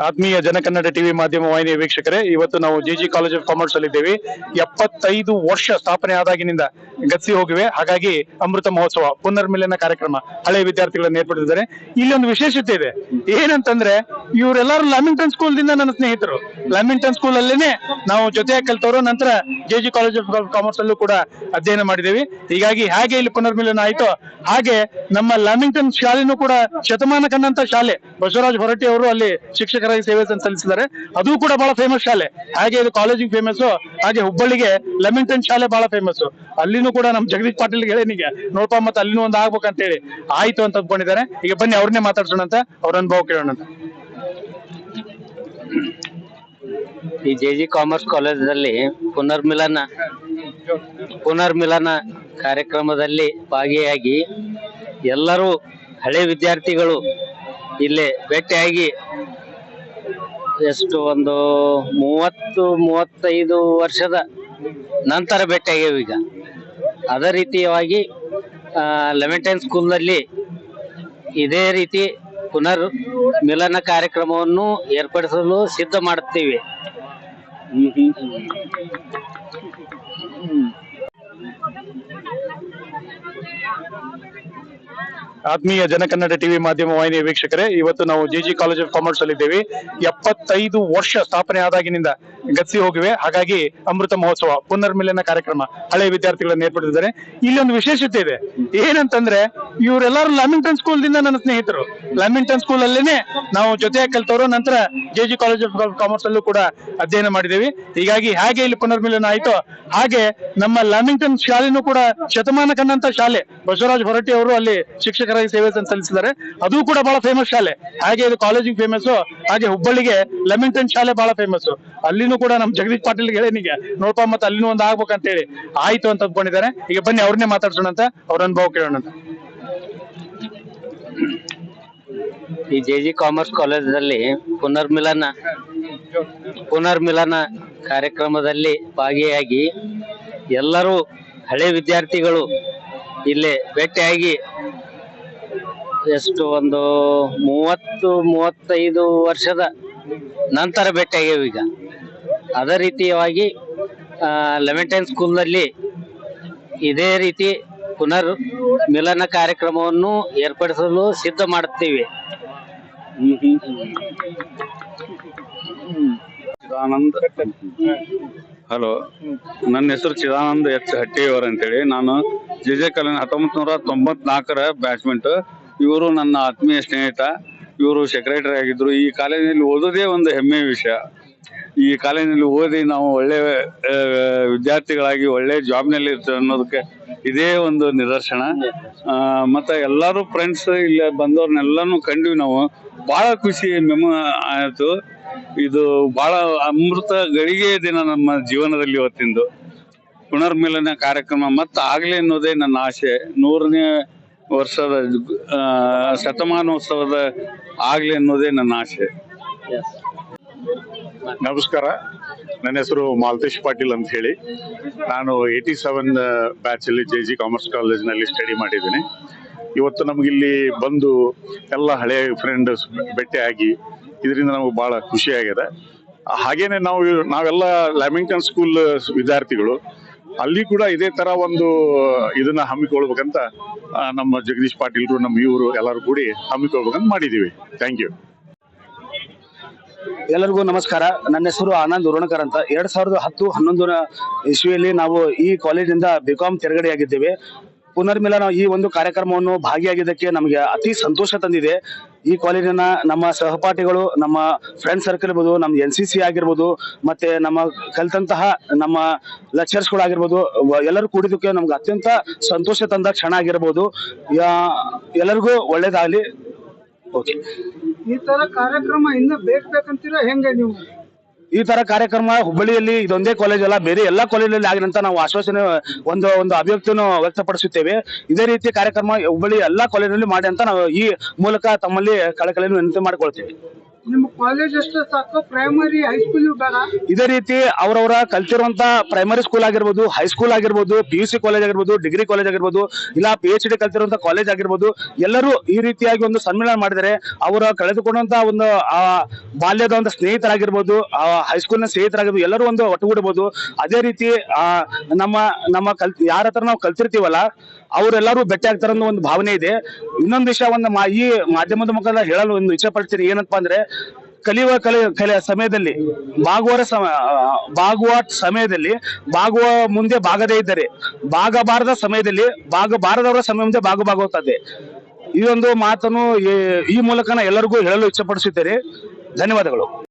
ಆತ್ಮೀಯ ಜನಕನ್ನಡ ಟಿವಿ ಮಾಧ್ಯಮ ವಾಹಿನಿಯ ವೀಕ್ಷಕರೇ, ಇವತ್ತು ನಾವು J G college of commerce ಅಲ್ಲಿ ಇದ್ದೇವೆ ಎಪ್ಪತ್ತೈದು ವರ್ಷ ಸ್ಥಾಪನೆ ಆದಾಗಿನಿಂದ ಗತಿಸಿ ಹೋಗಿವೆ. ಹಾಗಾಗಿ ಅಮೃತ ಮಹೋತ್ಸವ, ಪುನರ್ಮಿಲನ ಕಾರ್ಯಕ್ರಮ ಹಳೆ ವಿದ್ಯಾರ್ಥಿಗಳನ್ನು ಏರ್ಪಡಿಸಿದ್ದಾರೆ. ಇಲ್ಲಿ ಒಂದು ವಿಶೇಷತೆ ಇದೆ. ಏನಂತಂದ್ರೆ, ಇವರೆಲ್ಲರೂ ಲ್ಯಾಮಿಂಗ್ಟನ್ ಸ್ಕೂಲ್ ದಿಂದ ನನ್ನ ಸ್ನೇಹಿತರು. ಲ್ಯಾಮಿಂಗ್ಟನ್ ಸ್ಕೂಲ್ ಅಲ್ಲೇನೆ ನಾವು ಜೊತೆಯಾಗಿ ಕಲಿತವರು. ನಂತರ J G college of commerce ಅಲ್ಲೂ ಕೂಡ ಅಧ್ಯಯನ ಮಾಡಿದ್ದೇವೆ ಹೀಗಾಗಿ ಹೇಗೆ ಇಲ್ಲಿ ಪುನರ್ಮಿಲನ ಆಯಿತು. ಹಾಗೆ ನಮ್ಮ ಲ್ಯಾಮಿಂಗ್ಟನ್ ಶಾಲೆನೂ ಕೂಡ ಶತಮಾನ ಕಂಡಂತ ಶಾಲೆ, ಬಸವರಾಜ್ ಹೊರಟ್ಟಿ ಅವರು ಅಲ್ಲಿ ಶಿಕ್ಷಕರಾಗಿ ಸೇವೆ ಸಲ್ಲಿಸಿದ್ದಾರೆ. ಅದು ಕೂಡ ಬಹಳ ಫೇಮಸ್ ಶಾಲೆ. ಹಾಗೆ ಇದು ಕಾಲೇಜಿಗೆ ಫೇಮಸ್ ಹಾಗೆ ಹುಬ್ಬಳ್ಳಿಗೆ ಲ್ಯಾಮಿಂಗ್ಟನ್ ಶಾಲೆ ಬಹಳ ಫೇಮಸ್ ಅಲ್ಲಿನೂ ಕೂಡ ನಮ್ಮ ಜಗದೀಶ್ ಪಾಟೀಲ್ ಹೇಳಿನಿಗೆ, ನೋಡಪ್ಪ, ಮತ್ತೆ ಅಲ್ಲಿನೂ ಒಂದು ಆಗ್ಬೇಕಂತ ಹೇಳಿ ಆಯ್ತು ಅಂತ ಅಂದ್ಕೊಂಡಿದ್ದಾರೆ. ಈಗ ಬನ್ನಿ, ಅವ್ರನ್ನೇ ಮಾತಾಡ್ಸೋಣ ಅಂತ ಅವ್ರ ಅನುಭವ ಕೇಳೋಣ ಈ ಜೆ ಜಿ ಕಾಮರ್ಸ್ ಕಾಲೇಜಲ್ಲಿ ಪುನರ್ಮಿಲನ ಪುನರ್ಮಿಲನ ಕಾರ್ಯಕ್ರಮದಲ್ಲಿ ಭಾಗಿಯಾಗಿ ಎಲ್ಲರೂ ಹಳೆ ವಿದ್ಯಾರ್ಥಿಗಳು ಇಲ್ಲಿ ಭೇಟಿಯಾಗಿ ಎಷ್ಟು ಒಂದು ಮೂವತ್ತು, ಮೂವತ್ತೈದು ವರ್ಷದ ನಂತರ ಭೇಟಿಯಾಗ್ಯಾವ ಈಗ. ಅದೇ ರೀತಿಯಾಗಿ ಲೆವೆಂಟೈನ್ ಸ್ಕೂಲ್ನಲ್ಲಿ ಇದೇ ರೀತಿ ಪುನರ್ ಮಿಲನ ಕಾರ್ಯಕ್ರಮವನ್ನು ಏರ್ಪಡಿಸಲು ಸಿದ್ಧ ಮಾಡುತ್ತೀವಿ. ಆತ್ಮೀಯ ಜನಕನ್ನಡ ಟಿವಿ ಮಾಧ್ಯಮ ವಾಹಿನಿಯ ವೀಕ್ಷಕರೇ, ಇವತ್ತು ನಾವು ಜೆಜಿ ಕಾಲೇಜ್ ಆಫ್ ಕಾಮರ್ಸ್ ಅಲ್ಲಿ ಇದ್ದೇವೆ. ಎಪ್ಪತ್ತೈದು ವರ್ಷ ಸ್ಥಾಪನೆ ಆದಾಗಿನಿಂದ ಗತಿ ಹೋಗಿವೆ. ಹಾಗಾಗಿ ಅಮೃತ ಮಹೋತ್ಸವ, ಪುನರ್ಮಿಲನ ಕಾರ್ಯಕ್ರಮ ಹಳೆ ವಿದ್ಯಾರ್ಥಿಗಳನ್ನು ಏರ್ಪಡಿಸಿದ್ದಾರೆ. ಇಲ್ಲಿ ಒಂದು ವಿಶೇಷತೆ ಇದೆ. ಏನಂತಂದ್ರೆ, ಇವರೆಲ್ಲರೂ ಲ್ಯಾಮಿಂಗ್ಟನ್ ಸ್ಕೂಲ್ ದಿಂದ ನನ್ನ ಸ್ನೇಹಿತರು. ಲ್ಯಾಮಿಂಗ್ಟನ್ ಸ್ಕೂಲ್ ಅಲ್ಲೇನೆ ನಾವು ಜೊತೆಯಾಗಿ ಕಲ್ತವ್ರು. ನಂತರ J G college of commerce ಅಲ್ಲೂ ಕೂಡ ಅಧ್ಯಯನ ಮಾಡಿದ್ದೇವೆ. ಹೀಗಾಗಿ ಹಾಗೆ ಇಲ್ಲಿ ಪುನರ್ಮಿಲನ ಆಯ್ತು. ಹಾಗೆ ನಮ್ಮ ಲ್ಯಾಮಿಂಗ್ಟನ್ ಶಾಲೆನೂ ಕೂಡ ಶತಮಾನ ಕಂಡಂತ ಶಾಲೆ. ಬಸವರಾಜ್ ಹೊರಟ್ಟಿ ಅವರು ಅಲ್ಲಿ ಶಿಕ್ಷಕರಾಗಿ ಸೇವೆ ಸಲ್ಲಿಸಿದ್ದಾರೆ. ಅದು ಕೂಡ ಬಹಳ ಫೇಮಸ್ ಶಾಲೆ. ಹಾಗೆ ಇದು ಕಾಲೇಜಿಗೆ ಫೇಮಸ್ ಹಾಗೆ ಹುಬ್ಬಳ್ಳಿಗೆ ಲೆಮಿಂಗ್ಟನ್ ಶಾಲೆ ಬಹಳ ಫೇಮಸ್ ಅಲ್ಲಿನೂ ಕೂಡ ನಮ್ ಜಗದೀಶ್ ಪಾಟೀಲ್ ಹೇಳಿನಿಗೆ ನೋಡಪ್ಪ ಮತ್ತೆ ಅಲ್ಲಿನೂ ಒಂದು ಆಗ್ಬೇಕಂತ ಹೇಳಿ ಆಯ್ತು ಅಂತ ಅಂದ್ಕೊಂಡಿದ್ದಾರೆ. ಈಗ ಬನ್ನಿ ಅವ್ರನ್ನೇ ಮಾತಾಡ್ಸೋಣ ಅಂತ, ಅವ್ರ ಅನುಭವ ಕೇಳೋಣ ಅಂತ. ಈ ಜೆ ಜಿ ಕಾಮರ್ಸ್ ಕಾಲೇಜಲ್ಲಿ ಪುನರ್ಮಿಲನ ಪುನರ್ಮಿಲನ ಕಾರ್ಯಕ್ರಮದಲ್ಲಿ ಭಾಗಿಯಾಗಿ ಎಲ್ಲರೂ ಹಳೆ ವಿದ್ಯಾರ್ಥಿಗಳು ಇಲ್ಲಿ ಭೇಟಿಯಾಗಿ ಎಷ್ಟು ಒಂದು ಮೂವತ್ತು, ಮೂವತ್ತೈದು ವರ್ಷದ ನಂತರ ಭೇಟಿಯಾಗ್ಯಾವ ಈಗ. ಅದೇ ರೀತಿಯಾಗಿ ಲೆವೆಂಟೈನ್ ಸ್ಕೂಲ್ನಲ್ಲಿ ಇದೇ ರೀತಿ ಪುನರ್ ಮಿಲನ ಕಾರ್ಯಕ್ರಮವನ್ನು ಏರ್ಪಡಿಸಲು ಸಿದ್ಧ ಮಾಡುತ್ತೀವಿ. ಚಿದಾನಂದ. ಹಲೋ. ನನ್ನ ಹೆಸರು ಚಿದಾನಂದ ಎಚ್ ಹಟ್ಟಿಯವರ್ ಅಂತೇಳಿ. ನಾನು ಜೆ ಜೆ ಕಾಲೇಜ್ ಹತ್ತೊಂಬತ್ತು ನೂರ ತೊಂಬತ್ನಾಲ್ಕರ ಬ್ಯಾಚ್ಮೆಂಟ್ ಇವರು ನನ್ನ ಆತ್ಮೀಯ ಸ್ನೇಹಿತ, ಇವರು ಸೆಕ್ರೆಟರಿ ಆಗಿದ್ರು. ಈ ಕಾಲೇಜಿನಲ್ಲಿ ಓದೋದೇ ಒಂದು ಹೆಮ್ಮೆಯ ವಿಷಯ. ಈ ಕಾಲೇಜಿನಲ್ಲಿ ಓದಿ ನಾವು ಒಳ್ಳೆ ವಿದ್ಯಾರ್ಥಿಗಳಾಗಿ ಒಳ್ಳೆ ಜಾಬ್ನಲ್ಲಿ ಇರ್ತೇವೆ ಅನ್ನೋದಕ್ಕೆ ಇದೇ ಒಂದು ನಿದರ್ಶನ. ಮತ್ತೆ ಎಲ್ಲರೂ ಫ್ರೆಂಡ್ಸ್ ಇಲ್ಲಿ ಬಂದವ್ರನ್ನೆಲ್ಲಾನು ಕಂಡ್ವಿ ನಾವು. ಬಹಳ ಖುಷಿ, ಮೆಮ, ಆಯಿತು. ಇದು ಬಹಳ ಅಮೃತ ಗಳಿಗೆ ದಿನ ನಮ್ಮ ಜೀವನದಲ್ಲಿ ಇವತ್ತಿಂದು. ಪುನರ್ಮಿಲನ ಕಾರ್ಯಕ್ರಮ ಮತ್ತೆ ಆಗಲಿ ಅನ್ನೋದೇ ನನ್ನ ಆಸೆ. ನೂರನೇ ವರ್ಷದ ಶತಮಾನೋತ್ಸವದ ಆಗಲಿ ಅನ್ನೋದೇ ನನ್ನ ಆಸೆ. ನಮಸ್ಕಾರ. ನನ್ನ ಹೆಸರು ಮಾಲ್ತೇಶ್ ಪಾಟೀಲ್ ಅಂತ ಹೇಳಿ. ನಾನು ಏಯ್ಟಿ ಸೆವೆನ್ ಬ್ಯಾಚಲ್ಲಿ ಜೆ ಜಿ ಕಾಮರ್ಸ್ ಕಾಲೇಜ್ನಲ್ಲಿ ಸ್ಟಡಿ ಮಾಡಿದ್ದೀನಿ. ಇವತ್ತು ನಮಗಿಲ್ಲಿ ಬಂದು ಎಲ್ಲ ಹಳೆಯ ಫ್ರೆಂಡ್ಸ್ ಭೇಟಿಯಾಗಿ ಇದರಿಂದ ನಮಗೆ ಭಾಳ ಖುಷಿಯಾಗಿದೆ ಹಾಗೇನೆ ನಾವು ನಾವೆಲ್ಲ ಲ್ಯಾಮಿಂಗ್ಟನ್ ಸ್ಕೂಲ್ ವಿದ್ಯಾರ್ಥಿಗಳು ಅಲ್ಲಿ ಕೂಡ ಇದೇ ತರ ಒಂದು ಇದನ್ನ ಹಮ್ಮಿಕೊಳ್ಬೇಕಂತ ನಮ್ಮ ಜಗದೀಶ್ ಪಾಟೀಲ್ರು, ನಮ್ಮ ಇವರು ಎಲ್ಲರೂ ಕೂಡಿ ಹಮ್ಮಿಕೊಳ್ಬೇಕಂತ ಮಾಡಿದೀವಿ. ಥ್ಯಾಂಕ್ ಯು ಎಲ್ಲರಿಗೂ ನಮಸ್ಕಾರ. ನನ್ನ ಹೆಸರು ಆನಂದ್ ಉರುಣಕರ್ ಅಂತ. ಎರಡ್ ಸಾವಿರದ ಹತ್ತು ಹನ್ನೊಂದರ ಇಸ್ವಿಯಲ್ಲಿ ನಾವು ಈ ಕಾಲೇಜಿಂದ ಬಿಕಾಂ ತೆರಗಡೆಯಾಗಿದ್ದೇವೆ. ಪುನರ್ಮಿಲನ ಈ ಒಂದು ಕಾರ್ಯಕ್ರಮವನ್ನು ಭಾಗಿಯಾಗಿದ್ದಕ್ಕೆ ನಮಗೆ ಅತಿ ಸಂತೋಷ ತಂದಿದೆ. ಈ ಕಾಲೇಜಿನ ನಮ್ಮ ಸಹಪಾಠಿಗಳು, ನಮ್ಮ ಫ್ರೆಂಡ್ ಸರ್ಕಲ್ ಇರ್ಬೋದು, ನಮ್ಮ ಎನ್ ಸಿ ಸಿ ಆಗಿರ್ಬೋದು, ಮತ್ತೆ ನಮ್ಮ ಕಲಿತಂತಹ ನಮ್ಮ ಲೆಕ್ಚರ್ಸ್ಗಳಾಗಿರ್ಬೋದು ವ- ಎಲ್ಲರೂ ಕೂಡಿದ್ದಕ್ಕೆ ನಮ್ಗೆ ಅತ್ಯಂತ ಸಂತೋಷ ತಂದ ಕ್ಷಣ ಆಗಿರ್ಬೋದು. ಎಲ್ಲರಿಗೂ ಒಳ್ಳೇದಾಗಲಿ. ಓಕೆ ಈ ತರ ಕಾರ್ಯಕ್ರಮ ಇನ್ನ ಬೇಕ್ ಬೇಕಂತೀರಾ ಹೆಂಗೆ ನೀವು? ಈ ತರ ಕಾರ್ಯಕ್ರಮ ಹುಬ್ಬಳ್ಳಿಯಲ್ಲಿ ಇದೊಂದೇ ಕಾಲೇಜ್ ಅಲ್ಲ, ಬೇರೆ ಎಲ್ಲಾ ಕಾಲೇಜಲ್ಲಿ ಆಗಿನಂತ ನಾವು ಆಶ್ವಾಸನೆ, ಒಂದು ಒಂದು ಅಭಿವ್ಯಕ್ತಿಯನ್ನು ವ್ಯಕ್ತಪಡಿಸುತ್ತೇವೆ. ಇದೇ ರೀತಿ ಕಾರ್ಯಕ್ರಮ ಹುಬ್ಬಳ್ಳಿ ಎಲ್ಲಾ ಕಾಲೇಜಲ್ಲಿ ಮಾಡಿ ಅಂತ ನಾವು ಈ ಮೂಲಕ ತಮ್ಮಲ್ಲಿ ಕಳಕಳಿಯನ್ನು ವಿನಂತಿ ಮಾಡಿಕೊಳ್ತೇವೆ. ಹೈಸ್ಕೂಲ್ ಇದೇ ರೀತಿ ಅವರವರ ಕಲ್ತಿರುವಂತ ಪ್ರೈಮರಿ ಸ್ಕೂಲ್ ಆಗಿರ್ಬೋದು ಹೈಸ್ಕೂಲ್ ಆಗಿರ್ಬೋದು ಪಿ ಯು ಸಿ ಕಾಲೇಜ್ ಆಗಿರ್ಬೋದು ಡಿಗ್ರಿ ಕಾಲೇಜ್ ಆಗಿರ್ಬೋದು, ಇಲ್ಲ ಪಿ ಎಚ್ ಡಿ ಕಲ್ತಿರುವಂತ ಕಾಲೇಜ್ ಆಗಿರ್ಬೋದು, ಎಲ್ಲರೂ ಈ ರೀತಿಯಾಗಿ ಒಂದು ಸಮ್ಮೇಳನ ಮಾಡಿದರೆ ಅವರ ಕಳೆದುಕೊಂಡಂತ ಒಂದು ಬಾಲ್ಯದ ಒಂದು ಸ್ನೇಹಿತರಾಗಿರ್ಬೋದು, ಆ ಹೈಸ್ಕೂಲ್ನ ಸ್ನೇಹಿತರಾಗಿರ್ಬೋದು, ಎಲ್ಲರೂ ಒಂದು ಒಟ್ಟುಗೂಡಬಹುದು ಅದೇ ರೀತಿ ನಮ್ಮ ನಮ್ಮ ಕಲ್, ಯಾರ ಹತ್ರ ನಾವು ಕಲ್ತಿರ್ತೀವಲ್ಲ ಅವರೆಲ್ಲರೂ ಭೇಟಿ ಆಗ್ತಾರ ಒಂದು ಭಾವನೆ ಇದೆ. ಇನ್ನೊಂದು ವಿಷಯ ಒಂದು ಈ ಮಾಧ್ಯಮದ ಮುಖಾಂತರ ಹೇಳಲು ಒಂದು ಇಚ್ಛೆ ಪಡ್ತೀನಿ. ಏನಪ್ಪಾ ಅಂದ್ರೆ, ಕಲಿಯುವ ಕಲೆ ಕಲೆ ಸಮಯದಲ್ಲಿ ಬಾಗುವ ಸಮ ಭಾಗುವ ಬಾಗುವ ಸಮಯದಲ್ಲಿ, ಬಾಗುವ ಮುಂದೆ ಬಾಗದೇ ಇದ್ದರೆ, ಬಾಗಬಾರದ ಸಮಯದಲ್ಲಿ, ಬಾಗಬಾರದವರ ಸಮಯ ಮುಂದೆ ಬಾಗಬಾಗುತ್ತದೆ ಈ ಒಂದು ಮಾತನ್ನು ಈ- ಮೂಲಕ ಎಲ್ಲರಿಗೂ ಹೇಳಲು ಇಚ್ಛೆ ಪಡಿಸುತ್ತೇನೆ ಧನ್ಯವಾದಗಳು.